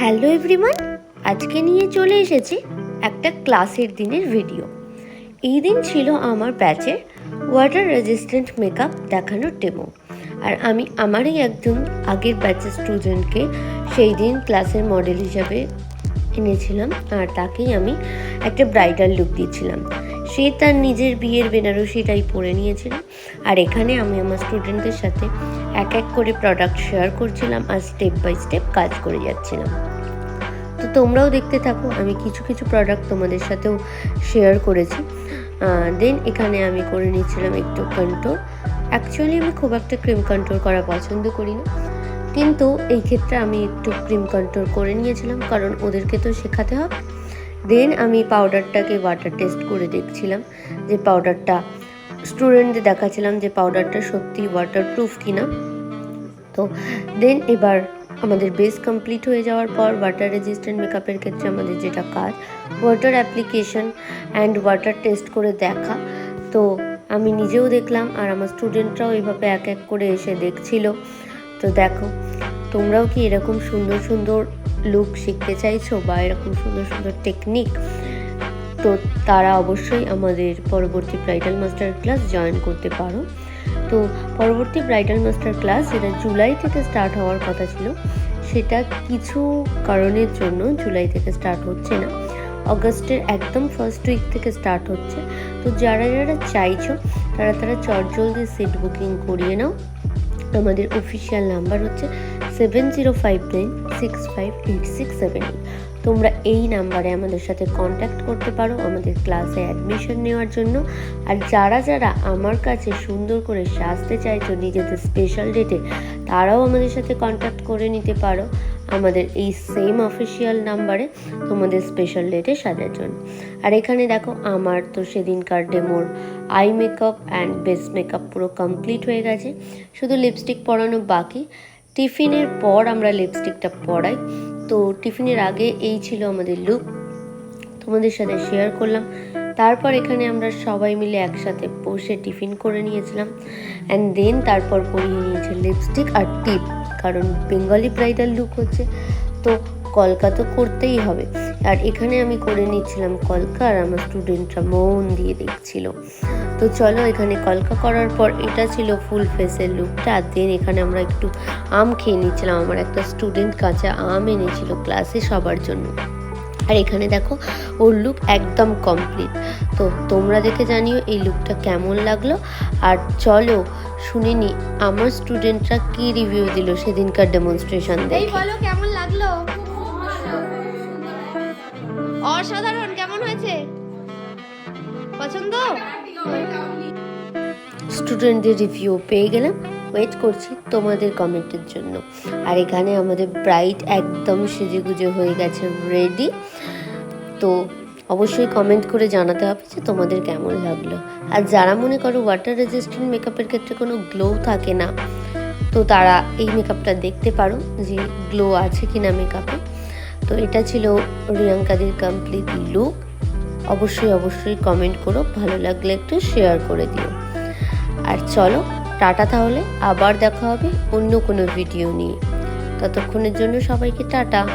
Hello everyone আজকে নিয়ে চলে এসেছি একটা ক্লাসের দিনের ভিডিও এই দিন ছিল আমার ব্যাচের ওয়াটার রেজিস্ট্যান্ট মেকআপ দেখানোর ডেমো আর আমি আমারই একজন আগের ব্যাচের স্টুডেন্টকে সেই দিন ক্লাসের মডেল হিসাবে এনেছিলাম আর তাকেই আমি একটা ব্রাইডাল লুক দিয়েছিলাম। সে তার নিজের বিয়ের বেনারসিটাই পরে নিয়েছিল। আর এখানে আমি আমার স্টুডেন্টদের সাথে এক এক করে প্রোডাক্ট শেয়ার করছিলাম আর স্টেপ বাই স্টেপ কাজ করে যাচ্ছিলাম। তো তোমরাও দেখতে থাকো। আমি কিছু কিছু প্রোডাক্ট তোমাদের সাথেও শেয়ার করেছি। দেন এখানে আমি করে নিচ্ছিলাম একটু কন্ট্রোল অ্যাকচুয়ালি আমি খুব একটা ক্রিম কন্ট্রোল করা পছন্দ করি না। কিন্তু এই ক্ষেত্রে আমি একটু ক্রিম কন্ট্রোল করে নিয়েছিলাম, কারণ ওদেরকে তো শেখাতে হবে। দেন আমি পাউডারটাকে ওয়াটার টেস্ট করে দেখছিলাম যে পাউডারটা স্টুডেন্টদের দেখাচ্ছিলাম যে পাউডারটা সত্যি ওয়াটারপ্রুফ কিনা। তো দেন এবার আমাদের বেস কমপ্লিট হয়ে যাওয়ার পর ওয়াটার রেজিস্ট্যান্ট মেকআপের ক্ষেত্রে আমাদের যেটা কাজ water application and water test করে দেখা। তো আমি নিজেও দেখলাম আর আমার স্টুডেন্টরাও এইভাবে এক এক করে এসে দেখছিল। তো দেখো, তোমরাও কি এরকম সুন্দর সুন্দর লুক শিখতে চাইছো বা এরকম সুন্দর সুন্দর টেকনিক তো তারা অবশ্যই আমাদের পরবর্তী ব্রাইডাল মাস্টার ক্লাস জয়েন করতে পারো। তো পরবর্তী ব্রাইডাল মাস্টার ক্লাস যেটা জুলাই থেকে স্টার্ট হওয়ার কথা ছিল সেটা কিছু কারণের জন্য জুলাই থেকে স্টার্ট হচ্ছে না। অগস্টের একদম ফার্স্ট উইক থেকে স্টার্ট হচ্ছে। তো যারা যারা চাইছো, তারা তারা চটজলদি সিট বুকিং করিয়ে নাও। আমাদের অফিসিয়াল নাম্বার হচ্ছে seven zero five nine six five eight six seven তোমরা এই নাম্বারে আমাদের সাথে কন্ট্যাক্ট করতে পারো আমাদের ক্লাসে অ্যাডমিশন নেওয়ার জন্য। আর যারা যারা আমার কাছে সুন্দর করে সাজতে চাইছো নিজেদের স্পেশাল ডেটে তারাও আমাদের সাথে কন্ট্যাক্ট করে নিতে পারো আমাদের এই সেম অফিসিয়াল নাম্বারে তোমাদের স্পেশাল ডেটে সাজার জন্য। আর এখানে দেখো আমার তো সেদিনকার ডেমোর eye makeup and base makeup পুরো কমপ্লিট হয়ে গেছে। শুধু লিপস্টিক পরানো বাকি। টিফিনের পর আমরা লিপস্টিকটা পরাই। তো টিফিনের আগে এই ছিল আমাদের লুক তোমাদের সাথে শেয়ার করলাম। তারপর এখানে আমরা সবাই মিলে একসাথে বসে টিফিন করে নিয়েছিলাম। অ্যান্ড দেন তারপর পরিয়ে নিয়েছে লিপস্টিক আর টিপ কারণ বেঙ্গলি ব্রাইডাল লুক হচ্ছে। তো কলকাতা করতেই হবে। আর এখানে আমি করে নিচ্ছিলাম কলকা আর আমার স্টুডেন্টরা মন দিয়ে দেখছিল। তো চলো এখানে কলকা করার পর এটা ছিল ফুল ফেসের লুকটা আর দেন এখানে আমরা একটু আম খেয়ে নিচ্ছিলাম। আমার একটা স্টুডেন্ট কাঁচা আম এনেছিল ক্লাসে সবার জন্য। আর এখানে দেখো, ওর লুক একদম কমপ্লিট তো তোমরা দেখে জানিও এই লুকটা কেমন লাগল। আর চলো শুনে নি, আমার স্টুডেন্টরা কি রিভিউ দিল সেদিনকার ডেমনস্ট্রেশন দেখে? কেমন লাগল? অসাধারণ, কেমন হয়েছে? পছন্দ? স্টুডেন্টদের রিভিউ পেয়ে গেলাম। ওয়েট করছি তোমাদের কমেন্টের জন্য। আর এখানে আমাদের ব্রাইট একদম সেজে গুজে হয়ে গেছে রেডি তো অবশ্যই কমেন্ট করে জানাতে হবে যে তোমাদের কেমন লাগল। আর যারা মনে করো ওয়াটার রেজিস্ট্যান্ট মেকআপের ক্ষেত্রে কোনো গ্লো থাকে না, তো তারা এই মেকআপটা দেখতে পারো যে গ্লো আছে কিনা মেকআপে তো এটা ছিল রিয়াঙ্কাদের কমপ্লিট লুক অবশ্যই অবশ্যই কমেন্ট করো। ভালো লাগলে একটু শেয়ার করে দিও। আর চলো, টাটা তাহলে। আবার দেখা হবে অন্য কোনো ভিডিও নিয়ে। ততক্ষণের জন্য সবাইকে টাটা।